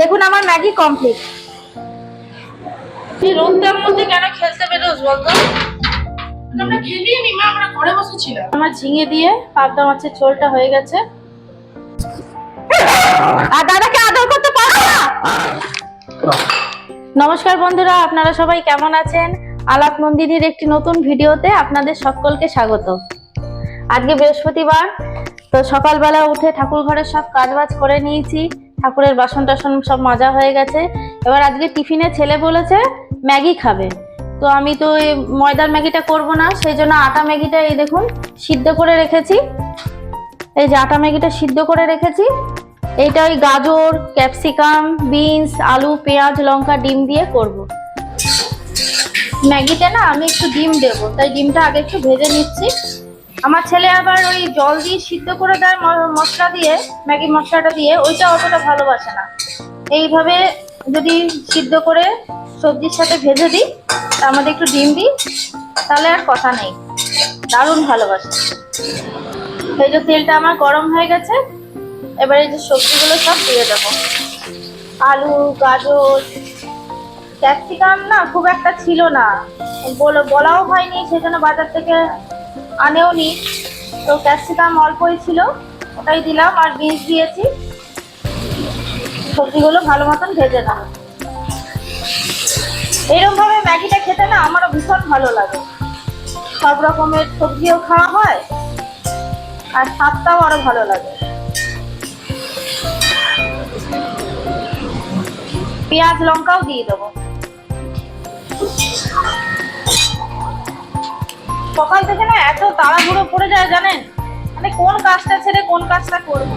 দেখুন আমার Maggi complete. তুই রোদটার মধ্যে কেন খেলতে বেরোস বলতো আমরা খেলিয়ে নি মা আমরা ঘরে বসেছিলাম। আমার ঝিঙে দিয়ে পাবদা মাছের ঝোলটা হয়ে গেছে। আর দাদাকে আদর করতে পারো না? নমস্কার বন্ধুরা আপনারা সবাই কেমন আছেন? আলাপ নন্দিনীর একটি নতুন ভিডিওতে আপনাদের সকলকে স্বাগত। আজকে বৃহস্পতিবার তো সকালবেলা উঠে ঠাকুর ঘরের সব কাজবাজ করে নিয়েছি। ঠাকুরের বাসন টাসন সব মাজা হয়ে গেছে। এবার আজকে টিফিনে ছেলে বলেছে, ম্যাগি খাবে। তো আমি তো এই ময়দার ম্যাগিটা করব না, সেই জন্য আটা ম্যাগিটা এই দেখুন সিদ্ধ করে রেখেছি। এই যে আটা ম্যাগিটা সিদ্ধ করে রেখেছি। এইটা ওই গাজর, ক্যাপসিকাম, বিনস, আলু, পেঁয়াজ, লঙ্কা, ডিম দিয়ে করব। ম্যাগিটা না আমি একটু ডিম দেবো, তাই ডিমটা আগে একটু ভেজে নিচ্ছি। আমার ছেলে আবার ওই জল দিয়ে সিদ্ধ করে দেয় মশলা দিয়ে, ম্যাগি মশলাটা দিয়ে, ওইটা অতটা ভালোবাসে না। এইভাবে যদি সিদ্ধ করে সবজির সাথে ভেজে দিই, তার মধ্যে একটু ডিম দিই, তাহলে আর কথা নেই। দারুণ ভালোবাসে। এই যে তেলটা আমার গরম হয়ে গেছে, এবার এই যে সবজিগুলো সব দিয়ে দেবো। আলু, গাজর, ক্যাপসিকাম না খুব একটা ছিল না। বলে, বলাও হয়নি, সেজন্য বাজার থেকে আনেও নি। তো ক্যাপসিকাম অল্পই ছিল, ওটাই দিলাম আর বিনস দিয়েছি। সবজিগুলো ভালো মতন ভেজে নেব এরকমভাবে ম্যাগিটা খেতে না আমারও ভীষণ ভালো লাগে। সব রকমের সবজিও খাওয়া হয়, আর স্বাদটাও আরও ভালো লাগে। পেঁয়াজ, লঙ্কাও দিয়ে দেবো। সকাল থেকে না এত তাড়াহুড়ো পড়ে যায় জানেন? মানে কোন কাজটা ছেড়ে কোন কাজটা করব?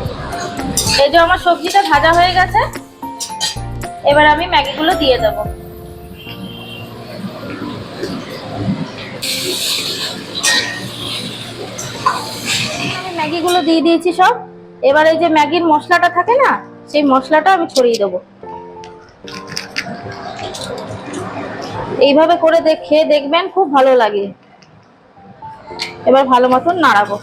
এই যে আমার সবজিটা ভাজা হয়ে গেছে, এবার আমি ম্যাগিগুলো দিয়ে দেবো। ম্যাগিগুলো দিয়ে দিয়েছি সব। এবার এই যে ম্যাগির মশলাটা থাকে না, সেই মশলাটা আমি ছড়িয়ে দেবো। এইভাবে করে দেখ দেখবেন, খুব ভালো লাগে। এবার ভালো মতন নাড়াবো।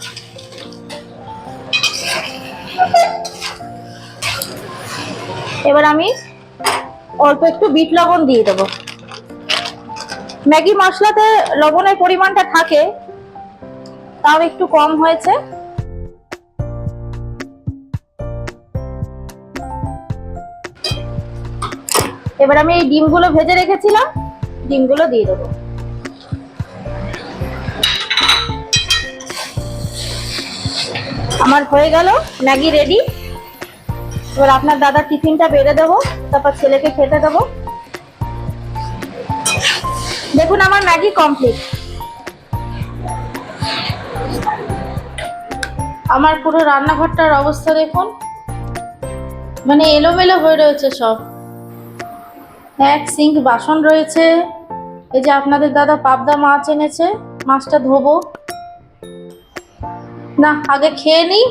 এবার আমি অল্প একটু বিট লবণ দিয়ে দেবো। ম্যাগি মশলাতে লবণের পরিমাণটা থাকে, তাও একটু কম হয়েছে। এবার আমি এই ডিমগুলো ভেজে রেখেছিলাম, ডিমগুলো দিয়ে দেবো। আমার হয়ে গেল, ম্যাগি রেডি এবার আপনার দাদার টিফিনটা বেড়ে দেবো, তারপর ছেলেকে খেতে দেবো। দেখুন আমার ম্যাগি কমপ্লিট আমার পুরো রান্নাঘরটার অবস্থা দেখুন। মানে এলোমেলো হয়ে রয়েছে সব। এক সিঙ্ক বাসন রয়েছে। এই যে আপনাদের দাদা পাবদা মাছ এনেছে, মাছটা ধোবো। না আগে খেয়ে নিই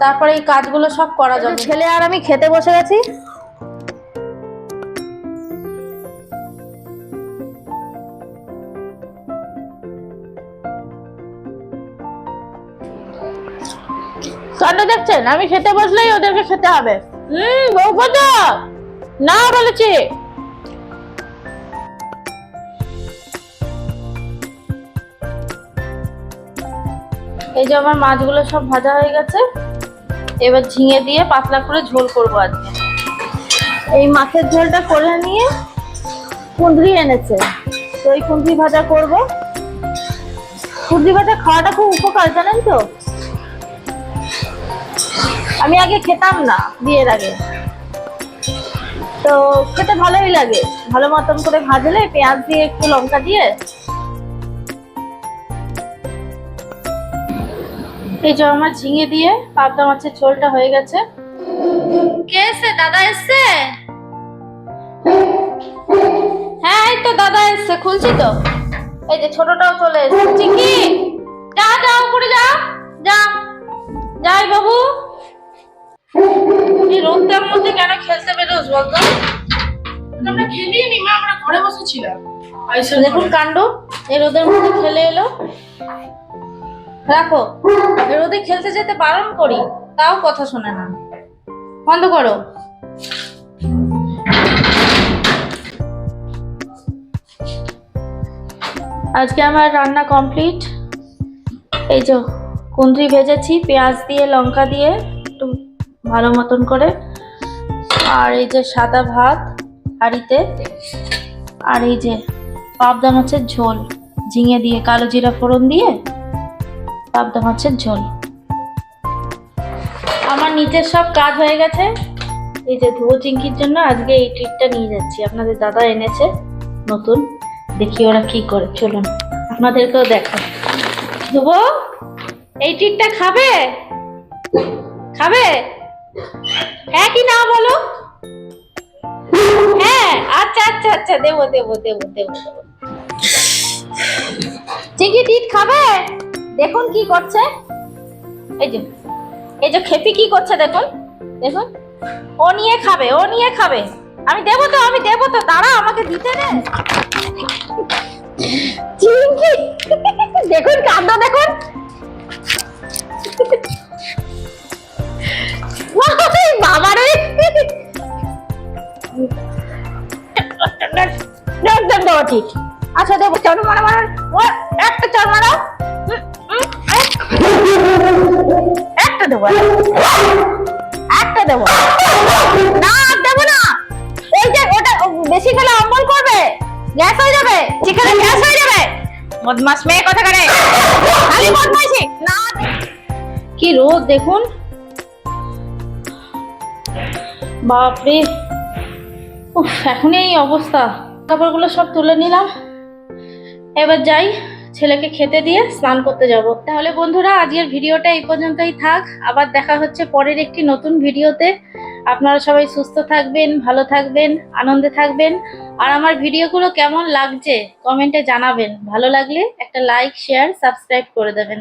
তারপরে এই কাজগুলো সব করা যাবে। ছেলে আর আমি খেতে বসে গেছি। কাণ্ড দেখছেন? আমি খেতে বসলেই ওদেরকে খেতে হবে। হুম বৌপদ না বলেছি। এই যে আমার মাছগুলো সব ভাজা হয়ে গেছে। এবার ঝিঙে দিয়ে পাতলা করে ঝোল করব আজকে। এই মাছের ঝোলটা করে নিয়ে কুঁদরি এনেছে। তো এই কুঁদরি ভাজা করব। কুঁদরি ভাজা খাওয়াটা খুব উপকার, জানেন তো? আমি আগে খেতাম না বিয়ের আগে। তো খেতে ভালোই লাগে। ভালো মতন করে ভাজলে পেঁয়াজ দিয়ে একটু লঙ্কা দিয়ে এই যে আমার ঝিঙে দিয়ে পাবদা মাছের ঝোলটা হয়ে গেছে। কে এসে দাদা এসছে? হ্যাঁ এই তো দাদা এসছে খুলছি তো। এই যে ছোটটাও চলে এসছে। চিকি যা যা উপরে যা যা। যাই বাবু। এই রোদটার মধ্যে কেন খেলতে বেরোস বলতো আমরা খেলিয়ে নি মা আমরা ঘরে বসেছিলাম। দেখুন কাণ্ড এই রোদের মধ্যে খেলে এলো। রাখো। রোদে খেলতে যেতে বারণ করি, তাও কথা শোনে না। বন্ধ করো। আজকে আমার রান্না কমপ্লিট এই যে কুন্দ্রি ভেজেছি, পেঁয়াজ দিয়ে, লঙ্কা দিয়ে, একটু ভালো মতন করে। আর এই যে সাদা ভাত হাঁড়িতে। আর এই যে পাবদা মাছের ঝোল, ঝিঙে দিয়ে, কালো জিরা ফোড়ন দিয়ে পাবদা মাছের ঝোল। আমার নিচের সব কাজ হয়ে গেছে। এই যে ধুয়ো চিংকির জন্য আজকে এই ট্রিটটা নিয়ে যাচ্ছি। আপনাদের দাদা এনেছে, নতুন। দেখি ওরা কি করে, চলুন। আপনাদেরকেও দেখো ধুবো এই ট্রিটটা খাবে? খাবে? হ্যাঁ কি না বলো? হ্যাঁ আচ্ছা আচ্ছা আচ্ছা দেবো দেবো দেবো দেবো চিংকি টিট খাবে? দেখুন কি করছে এই যে এই যে খেপি কি করছে দেখুন দেখুন ও নিয়ে খাবে ও নিয়ে খাবে আমি দেবো তো আমি দেবো তো দাঁড়া আমাকে দিতে দে চিংকি দেখুন কাণ্ড দেখুন আচ্ছা দেবো চল মারা মারা একটা চল হুম, একটা দেবো। একটা দেবো। না দেবো না। যে ওটা বেশি খেলে অম্বল করবে, গ্যাস হয়ে যাবে গ্যাস হয়ে যাবে। বদমাস মেয়ে কথা করে না। কি রোদ, দেখুন। বাপরে। এখন এই অবস্থা। কাপড়গুলো সব তুলে নিলাম। এবার যাই। ছেলেকে খেতে দিয়ে স্নান করতে যাব। তাহলে বন্ধুরা, আজকের ভিডিওটা এই পর্যন্তই থাক। আবার দেখা হচ্ছে পরের একটি নতুন ভিডিওতে। আপনারা সবাই সুস্থ থাকবেন, ভালো থাকবেন, আনন্দে থাকবেন। আর আমার ভিডিওগুলো কেমন লাগছে, কমেন্টে জানাবেন। ভালো লাগলে একটা লাইক শেয়ার সাবস্ক্রাইব করে দেবেন।